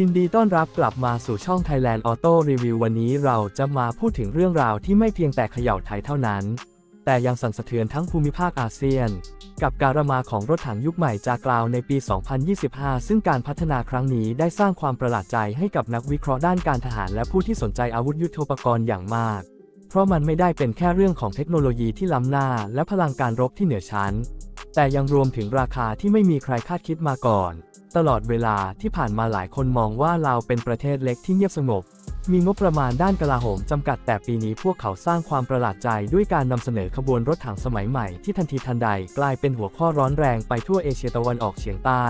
ยินดีต้อนรับกลับมาสู่ช่อง Thailand Auto Review วันนี้เราจะมาพูดถึงเรื่องราวที่ไม่เพียงแต่เขย่าไทยเท่านั้น แต่ยังสั่นสะเทือนทั้งภูมิภาคอาเซียน กับการมาของรถถังยุคใหม่จากลาวในปี 2025 ซึ่งการพัฒนาครั้งนี้ได้สร้างความประหลาดใจให้กับนักวิเคราะห์ด้านการทหารและผู้ที่สนใจอาวุธยุทโธปกรณ์อย่างมาก เพราะมันไม่ได้เป็นแค่เรื่องของเทคโนโลยีที่ล้ำหน้า และพลังการรบที่เหนือชั้น แต่ยังรวมถึงราคาที่ไม่มีใครคาดคิดมาก่อน ตลอดเวลาที่ผ่านมาหลายคนมองว่าเราวเป็นประเทศเล็กที่เงียบสงบ มีงบประมาณด้านกลาโหมจำกัดแต่ปีนี้พวกเขาสร้างความประหลาดใจด้วยการนำเสนอขบวนรถถังสมัยใหม่ที่ทันทีทันใดกลายเป็นหัวข้อร้อนแรงไปทั่วเอเชียตะวันออกเฉียงใต้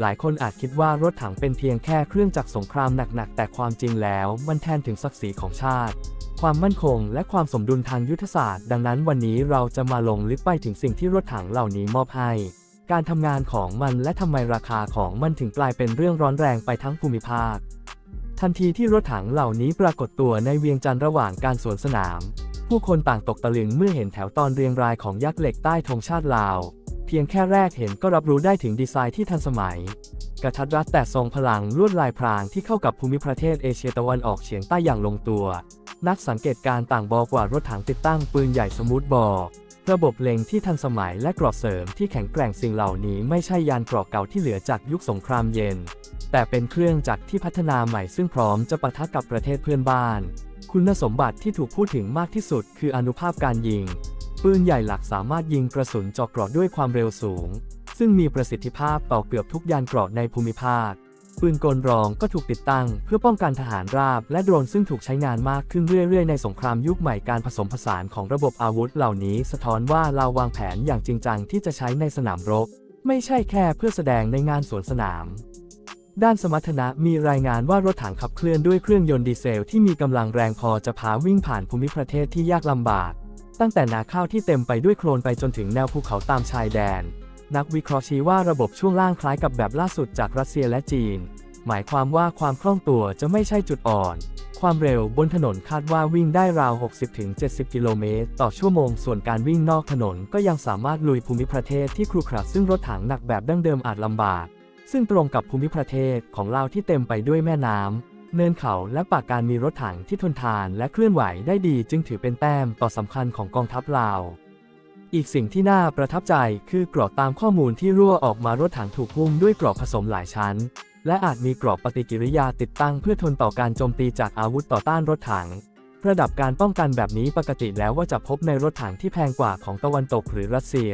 หลายคนอาจคิดว่ารถถังเป็นเพียงแค่เครื่องจักรสงครามหนักๆแต่ความจริงแล้ว มันแทนถึงศักดิ์ศรีของชาติ ความมั่นคง และความสมดุลทางยุทธศาสตร์ ดังนั้นวันนี้เราจะมาลงลึกไปถึงสิ่งที่รถถังเหล่านี้มอบให้ การทำงานของมันและทำไมราคาของมันถึงกลายเป็นเรื่องร้อนแรงไปทั้งภูมิภาค ทันทีที่รถถังเหล่านี้ปรากฏตัวในเวียงจันทร์ระหว่างการสวนสนาม ผู้คนต่างตกตะลึงเมื่อเห็นแถวตอนเรียงรายของยักษ์เหล็กใต้ธงชาติลาว เพียงแค่แรกเห็นก็รับรู้ได้ถึงดีไซน์ที่ทันสมัยกระทัดรัดแต่ทรงพลังลวดลายพรางที่เข้ากับภูมิประเทศเอเชียตะวันออกเฉียงใต้อย่างลงตัว นักสังเกตการ์ต่างบอกว่ารถถังติดตั้งปืนใหญ่สมูทบอร์ระบบเล็งที่ทันสมัยและกรอบเสริมที่แข็งแกร่งสิ่งเหล่านี้ไม่ใช่ยานเกราะเก่าที่เหลือจากยุคสงครามเย็น แต่เป็นเครื่องจักรที่พัฒนาใหม่ซึ่งพร้อมจะปะทะกับประเทศเพื่อนบ้าน คุณสมบัติที่ถูกพูดถึงมากที่สุดคืออนุภาพการยิง ปืนใหญ่หลักสามารถยิงกระสุนเจาะเกราะด้วยความเร็วสูง ซึ่งมีประสิทธิภาพต่อเกือบทุกยานเกราะในภูมิภาค ปืนกลรองก็ถูกติดตั้ง เพื่อป้องกันทหารราบ และโดรนซึ่งถูกใช้งานมากขึ้นเรื่อยๆ ในสงครามยุคใหม่การผสมผสานของระบบอาวุธเหล่านี้สะท้อนว่าเราวางแผนอย่างจริงจังที่จะใช้ในสนามรบ ไม่ใช่แค่เพื่อแสดงในงานสวนสนาม ด้านสมรรถนะมีรายงานว่ารถถังขับเคลื่อนด้วยเครื่องยนต์ดีเซลที่มีกำลังแรงพอจะพาวิ่งผ่านภูมิประเทศที่ยากลำบาก ตั้งแต่นาข้าวที่เต็มไปด้วยโคลนไปจนถึงแนวภูเขาตามชายแดน นักวิเคราะห์ชี้ว่าระบบช่วงล่างคล้ายกับแบบล่าสุดจากรัสเซียและจีน หมายความว่าความคล่องตัวจะไม่ใช่จุดอ่อน ความเร็วบนถนนคาดว่าวิ่งได้ราว 60-70 กิโลเมตรต่อชั่วโมง ส่วนการวิ่งนอกถนนก็ยังสามารถลุยภูมิประเทศที่ครุขระซึ่งรถถังหนักแบบดั้งเดิมอาจลำบาก ซึ่งตรงกับภูมิประเทศของลาวที่เต็มไปด้วยแม่น้ำเนินเขาและป่ากการมีรถถังที่ทนทานและเคลื่อนไหวได้ดีจึงถือเป็นแต้มต่อสำคัญของกองทัพลาว อีกสิ่งที่น่าประทับใจคือกรอบตามข้อมูลที่รั่วออกมารถถังถูกหุ้มด้วยกรอบผสมหลายชั้น และอาจมีกรอบปฏิกิริยาติดตั้งเพื่อทนต่อการโจมตีจากอาวุธต่อต้านรถถัง ระดับการป้องกันแบบนี้ปกติแล้วว่าจะพบในรถถังที่แพงกว่าของตะวันตกหรือรัสเซีย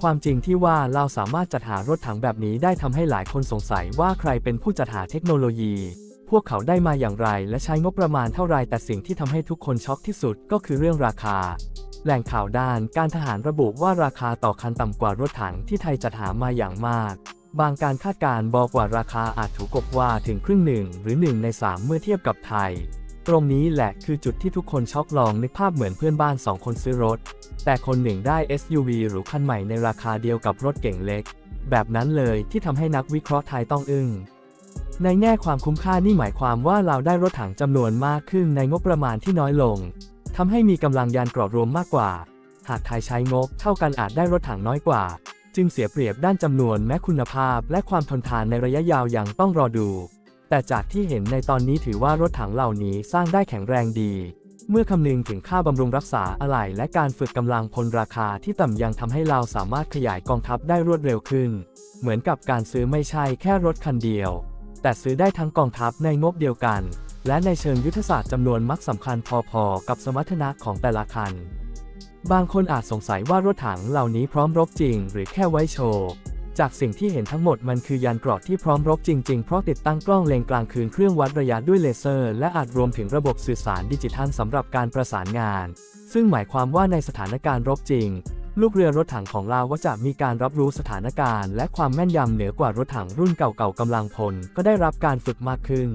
ความจริงที่ว่าเราสามารถจัดหารถถังแบบนี้ได้ทำให้หลายคนสงสัยว่าใครเป็นผู้จัดหาเทคโนโลยี พวกเขาได้มาอย่างไรและใช้งบประมาณเท่าไรแต่สิ่งที่ทำให้ทุกคนช็อกที่สุดก็คือเรื่องราคา แหล่งข่าวด้านการทหารระบุว่าราคาต่อคันต่ำกว่ารถถังที่ไทยจัดหามาอย่างมาก บางการคาดการณ์บอกว่าราคาอาจถูกกบว่าถึงครึ่งหนึ่งหรือหนึ่งในสามเมื่อเทียบกับไทย ตรงนี้แหละคือจุดที่ทุกคนช็อกลองนึกภาพเหมือนเพื่อนบ้านสองคนซื้อรถ แต่คนหนึ่งได้ SUV หรือคันใหม่ในราคาเดียวกับรถเก่งเล็ก แบบนั้นเลยที่ทำให้นักวิเคราะห์ไทยต้องอึ้งในแง่ความคุ้มค่านี่หมายความว่าเราได้รถถังจำนวนมากขึ้นในงบประมาณที่น้อยลง ทำให้มีกำลังยานกราะรวมมากกว่า หากไทยใช้งบเท่ากันอาจได้รถถังน้อยกว่า จึงเสียเปรียบด้านจำนวนแม้คุณภาพและความทนทานในระยะยาวยังต้องรอดู แต่จากที่เห็นในตอนนี้ถือว่ารถถังเหล่านี้สร้างได้แข็งแรงดี เมื่อคำนึงถึงค่าบำรุงรักษาอะไหล่และการฝึกกำลังพลราคาที่ต่ำยังทำให้เราสามารถขยายกองทัพได้รวดเร็วขึ้น เหมือนกับการซื้อไม่ใช่แค่รถคันเดียว แต่ซื้อได้ทั้งกองทัพในงบเดียวกัน และในเชิงยุทธศาสตร์จำนวนมักสำคัญพอๆกับสมรรถนะของแต่ละคัน บางคนอาจสงสัยว่ารถถังเหล่านี้พร้อมรบจริง หรือแค่ไว้โชว์ จากสิ่งที่เห็นทั้งหมดมันคือยานเกราะที่พร้อมรบจริง ๆ เพราะติดตั้งกล้องเลนกลางคืนเครื่องวัดระยะด้วยเลเซอร์ และอาจรวมถึงระบบสื่อสารดิจิทัลสำหรับการประสานงาน ซึ่งหมายความว่าในสถานการณ์รบจริงลูกเรือรถถังของเราก็จะมีการรับรู้สถานการณ์ และความแม่นยำเหนือกว่ารถถังรุ่นเก่าๆกำลังพลก็ได้รับการฝึกมากขึ้น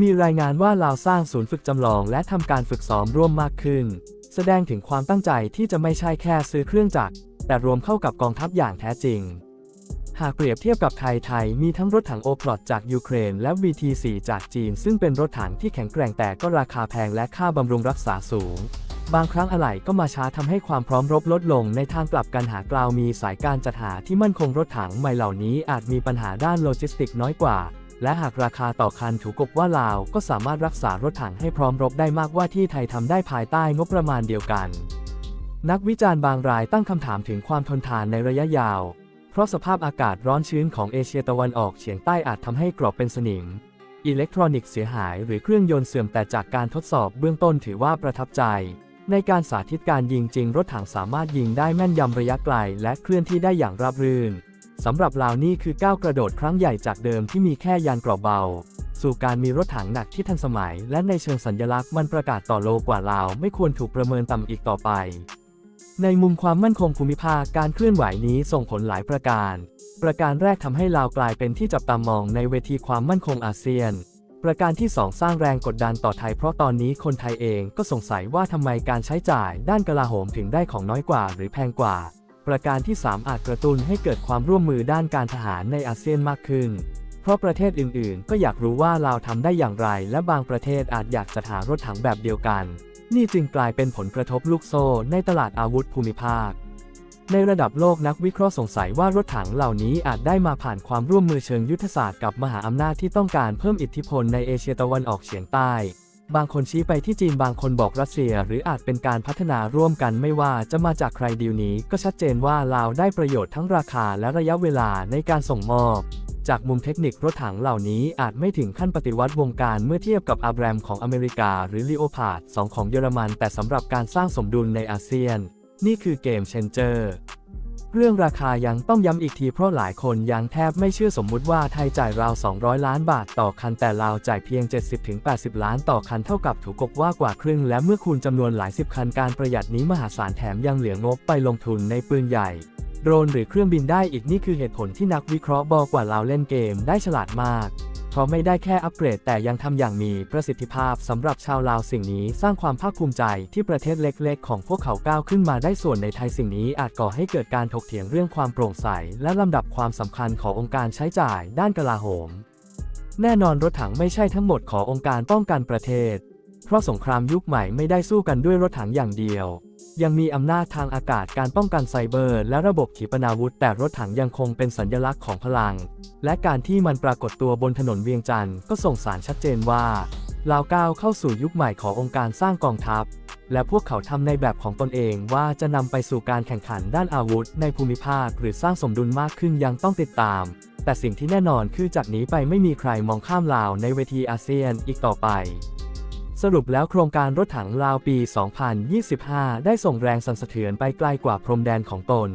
มีรายงานว่าลาวสร้างศูนย์ฝึกจำลองและทำการฝึกซ้อมร่วมมากขึ้น แสดงถึงความตั้งใจที่จะไม่ใช่แค่ซื้อเครื่องจักร แต่รวมเข้ากับกองทัพอย่างแท้จริง หากเปรียบเทียบกับไทยไทยมีทั้งรถถังโอพลอตจากยูเครนและ VT4 จากจีน ซึ่งเป็นรถถังที่แข็งแกร่งแต่ก็ราคาแพงและค่าบำรุงรักษาสูง บางครั้งอะไหล่ก็มาช้าทำให้ความพร้อมรบลดลงในทางกลับกันหากล่าวมีสายการจัดหาที่มั่นคงรถถังใหม่เหล่านี้อาจมีปัญหาด้านโลจิสติกน้อยกว่า และหากราคาต่อคันถูกกบว่าลาว ก็สามารถรักษารถถังให้พร้อมรบได้มากกว่าที่ไทยทำได้ภายใต้งบประมาณเดียวกัน นักวิจารณ์บางรายตั้งคำถามถึงความทนทานในระยะยาว เพราะสภาพอากาศร้อนชื้นของเอเชียตะวันออกเฉียงใต้อาจทำให้กรอบเป็นสนิม อิเล็กทรอนิกส์เสียหายหรือเครื่องยนต์เสื่อมแต่จากการทดสอบเบื้องต้นถือว่าประทับใจในการสาธิตการยิงจริงรถถังสามารถยิงได้แม่นยำระยะไกล และเคลื่อนที่ได้อย่างราบรื่น สำหรับลาวนี่คือก้าวกระโดดครั้งใหญ่จากเดิมที่มีแค่ยานเกราะเบา สู่การมีรถถังหนักที่ทันสมัย และในเชิงสัญลักษณ์มันประกาศต่อโลกว่าลาวไม่ควรถูกประเมินต่ำอีกต่อไป ในมุมความมั่นคงภูมิภาคการเคลื่อนไหวนี้ส่งผลหลายประการ ประการแรกทำให้ลาวกลายเป็นที่จับตามองในเวทีความมั่นคงอาเซียน ประการที่ 2 สร้างแรงกดดันต่อไทยเพราะตอนนี้คนไทยเองก็สงสัยว่าทำไมการใช้จ่ายด้านกลาโหมถึงได้ของน้อยกว่า หรือแพงกว่า ประการที่ 3 อาจกระตุ้นให้เกิดความร่วมมือด้านการทหารในอาเซียนมากขึ้น เพราะประเทศอื่นๆ ก็อยากรู้ว่าลาวทำได้อย่างไร และบางประเทศอาจอยากจะหารถถังแบบเดียวกัน นี่จึงกลายเป็นผลกระทบลูกโซ่ในตลาดอาวุธภูมิภาค ในระดับโลกนักวิเคราะห์สงสัยว่ารถถังเหล่านี้อาจได้มาผ่านความร่วมมือเชิงยุทธศาสตร์กับมหาอำนาจที่ต้องการเพิ่มอิทธิพลในเอเชียตะวันออกเฉียงใต้ บางคนชี้ไปที่จีนบางคนบอกรัสเซีย หรืออาจเป็นการพัฒนาร่วมกันไม่ว่าจะมาจากใครดีลนี้ ก็ชัดเจนว่าลาวได้ประโยชน์ทั้งราคาและระยะเวลาในการส่งมอบ จากมุมเทคนิครถถังเหล่านี้อาจไม่ถึงขั้นปฏิวัติวงการเมื่อเทียบกับอับแรมของอเมริกา หรือลีโอพาร์ด2ของเยอรมัน แต่สำหรับการสร้างสมดุลในอาเซียน นี่คือเกมเชนเจอร์ เรื่องราคายังต้องย้ำอีกทีเพราะหลายคนยังแทบไม่เชื่อสมมุติว่าไทยจ่ายราว 200 ล้านบาทต่อคันแต่ลาวจ่ายเพียง 70-80 ล้านต่อคันเท่ากับถูกกบว่ากว่าครึ่ง และเมื่อคูณจำนวนหลายสิบคันการประหยัดนี้มหาศาลแถมยังเหลืองบไปลงทุนในปืนใหญ่ โดรนหรือเครื่องบินได้อีกนี่คือเหตุผลที่นักวิเคราะห์บอกว่าลาวเล่นเกมได้ฉลาดมาก เพราะไม่ได้แค่อัปเกรดแต่ยังทำอย่างมีประสิทธิภาพสำหรับชาวลาวสิ่งนี้สร้างความภาคภูมิใจที่ประเทศเล็กๆ ของพวกเขาก้าวขึ้นมาได้ส่วนในไทยสิ่งนี้อาจก่อให้เกิดการถกเถียงเรื่องความโปร่งใส และลำดับความสำคัญขององค์การใช้จ่ายด้านกลาโหม แน่นอนรถถังไม่ใช่ทั้งหมดขององค์การป้องกันประเทศ เพราะสงครามยุคใหม่ไม่ได้สู้กันด้วยรถถังอย่างเดียว ยังมีอำนาจทางอากาศการป้องกันไซเบอร์ และระบบขีปนาวุธ แต่รถถังยังคงเป็นสัญลักษณ์ของพลัง และการที่มันปรากฏตัวบนถนนเวียงจันทร์ก็ส่งสารชัดเจนว่าลาวก้าวเข้าสู่ยุคใหม่ขององค์การสร้างกองทัพ และพวกเขาทำในแบบของตนเองว่าจะนำไปสู่การแข่งขันด้านอาวุธ ในภูมิภาคหรือสร้างสมดุลมากขึ้นยังต้องติดตาม แต่สิ่งที่แน่นอนคือจากนี้ไปไม่มีใครมองข้ามลาวในเวทีอาเซียนอีกต่อไป สรุปแล้วโครงการรถถังลาวปี 2025 ได้ส่งแรงสั่นสะเทือนไปไกลกว่าพรมแดนของตน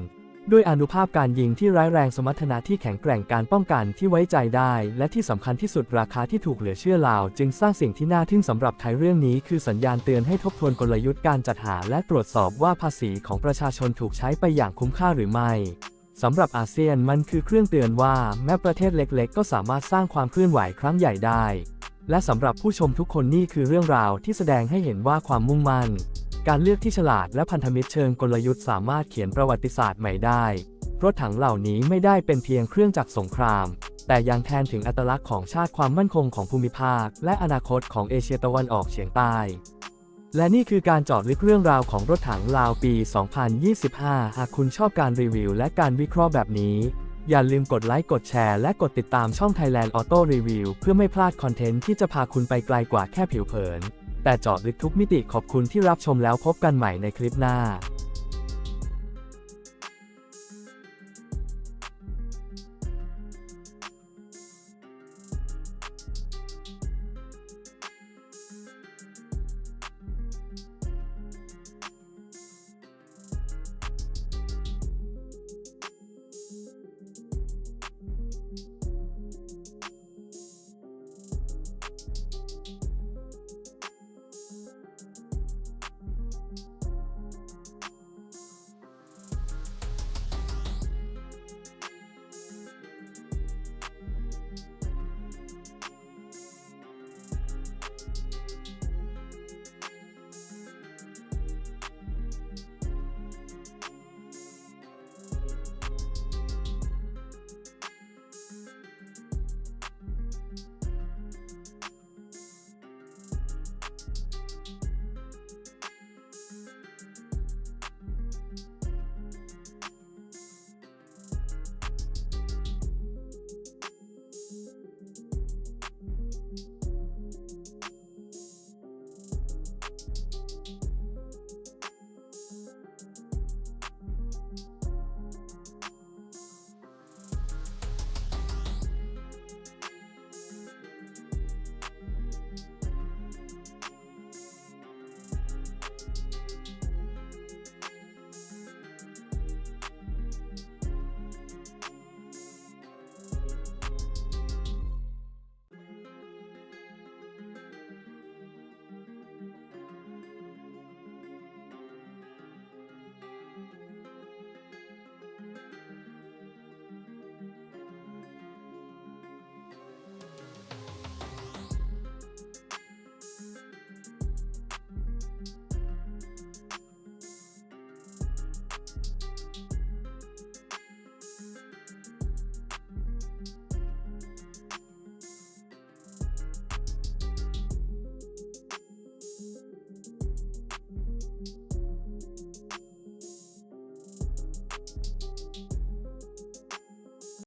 ด้วยอนุภาพการยิงที่ร้ายแรงสมรรถนะที่แข็งแกร่งการป้องกันที่ไว้ใจได้ และที่สำคัญที่สุดราคาที่ถูกเหลือเชื่อลาว จึงสร้างสิ่งที่น่าทึ่งสำหรับไทยเรื่องนี้คือสัญญาณเตือนให้ทบทวนกลยุทธ์การจัดหา และตรวจสอบว่าภาษีของประชาชนถูกใช้ไปอย่างคุ้มค่าหรือไม่สำหรับอาเซียนมันคือเครื่องเตือนว่า แม้ประเทศเล็ก ๆ ก็สามารถสร้างความเคลื่อนไหวครั้งใหญ่ได้ และสำหรับผู้ชมทุกคนนี่คือเรื่องราวที่แสดงให้เห็นว่าความมุ่งมั่น การเลือกที่ฉลาดและพันธมิตรเชิงกลยุทธ์สามารถเขียนประวัติศาสตร์ใหม่ได้ รถถังเหล่านี้ไม่ได้เป็นเพียงเครื่องจักรสงคราม แต่ยังแทนถึงอัตลักษณ์ของชาติความมั่นคงของภูมิภาค และอนาคตของเอเชียตะวันออกเฉียงใต้ และนี่คือการจาะลึกเรื่องราวของรถถังลาวปี 2025 หากคุณชอบการรีวิวและการวิเคราะห์แบบนี้ อย่าลืมกดไลค์กดแชร์และกดติดตามช่อง Thailand Auto Review เพื่อไม่พลาดคอนเทนต์ที่จะพาคุณไปไกลกว่าแค่ผิวเผิน แต่เจาะลึกทุกมิติขอบคุณที่รับชมแล้วพบกันใหม่ในคลิปหน้า